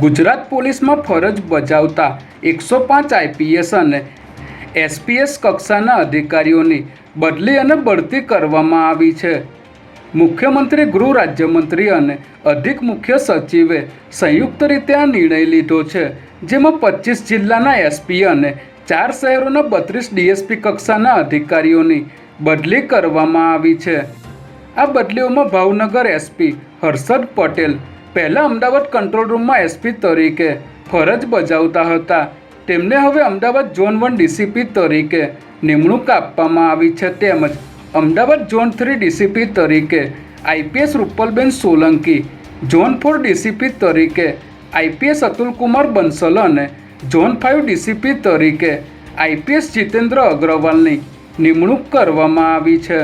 ગુજરાત પોલીસમાં ફરજ બજાવતા એકસો પાંચ આઈપીએસ અને એસપીએસ કક્ષાના અધિકારીઓની બદલી અને બઢતી કરવામાં આવી છે. મુખ્યમંત્રી, ગૃહ રાજ્યમંત્રી અને અધિક મુખ્ય સચિવે સંયુક્ત રીતે આ નિર્ણય લીધો છે, જેમાં પચીસ જિલ્લાના એસપી અને ચાર શહેરોના બત્રીસ ડીએસપી કક્ષાના અધિકારીઓની બદલી કરવામાં આવી છે. આ બદલીઓમાં ભાવનગર એસપી હર્ષદ પટેલ પહેલાં અમદાવાદ કંટ્રોલ રૂમમાં એસપી તરીકે ફરજ બજાવતા હતા. તેમને હવે અમદાવાદ ઝોન વન ડીસીપી તરીકે નિમણૂક આપવામાં આવી છે તેમજ અમદાવાદ ઝોન થ્રી ડીસીપી તરીકે IPS Rupalben Solanki, zone four DCP તરીકે આઈપીએસ અતુલકુમાર બંસલ અને ઝોન ફાઇવ ડીસીપી તરીકે આઈપીએસ જીતેન્દ્ર અગ્રવાલની નિમણૂક કરવામાં આવી છે.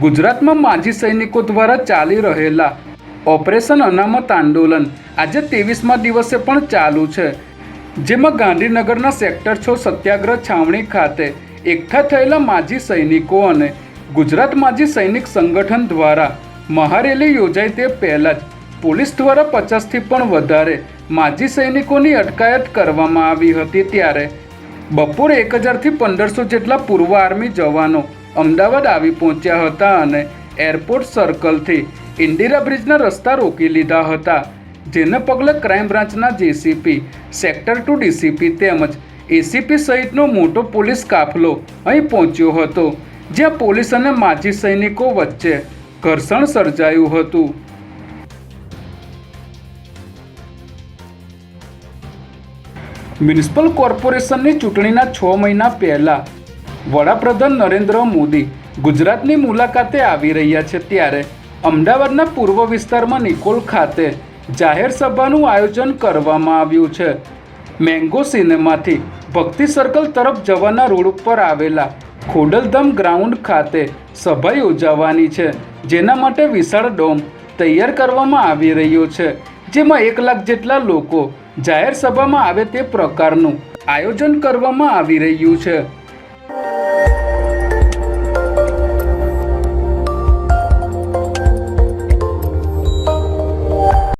ગુજરાતમાં માજી સૈનિકો દ્વારા ચાલી રહેલા ઓપરેશન અનામત આંદોલન આજે ત્રેવીસમા દિવસે પણ ચાલુ છે, જેમાં ગાંધીનગરના સેક્ટર છ સત્યાગ્રહ છાવણી ખાતે એકઠા થયેલા માજી સૈનિકો અને ગુજરાત માજી સૈનિક સંગઠન દ્વારા મહારેલી યોજાય તે પહેલાં જ પોલીસ દ્વારા પચાસથી પણ વધારે માજી સૈનિકોની અટકાયત કરવામાં આવી હતી ત્યારે બપોરે એક હજારથી પંદરસો જેટલા પૂર્વ આર્મી જવાનો અમદાવાદ આવી પહોંચ્યા હતા અને એરપોર્ટ સર્કલથી ઇન્દિરા બ્રિજના રસ્તા રોકી લીધા હતા, જેને પગલે ક્રાઇમ બ્રાન્ચના જેસીપી, સેક્ટર ટુ ડીસીપી તેમજ એસીપી સહિતનો મોટો પોલીસ કાફલો અહીં પહોંચ્યો હતો, જ્યાં પોલીસ અને માજી સૈનિકો વચ્ચે ઘર્ષણ સર્જાયું હતું. મ્યુનિસિપલ કોર્પોરેશનની ચૂંટણીના છ મહિના પહેલા વડાપ્રધાન નરેન્દ્ર મોદી ગુજરાતની મુલાકાતે આવી રહ્યા છે ત્યારે અમદાવાદના પૂર્વ વિસ્તારમાં નિકોલ ખાતે જાહેર સભાનું આયોજન કરવામાં આવ્યું છે. મેંગો સિનેમાથી ભક્તિ સર્કલ તરફ જવાના રોડ ઉપર આવેલા ખોડલધામ ગ્રાઉન્ડ ખાતે સભા યોજાવાની છે, જેના માટે વિશાળ ડોમ તૈયાર કરવામાં આવી રહ્યો છે. જેમાં એક લાખ જેટલા લોકો જાહેર સભામાં આવે તે પ્રકારનું આયોજન કરવામાં આવી રહ્યું છે.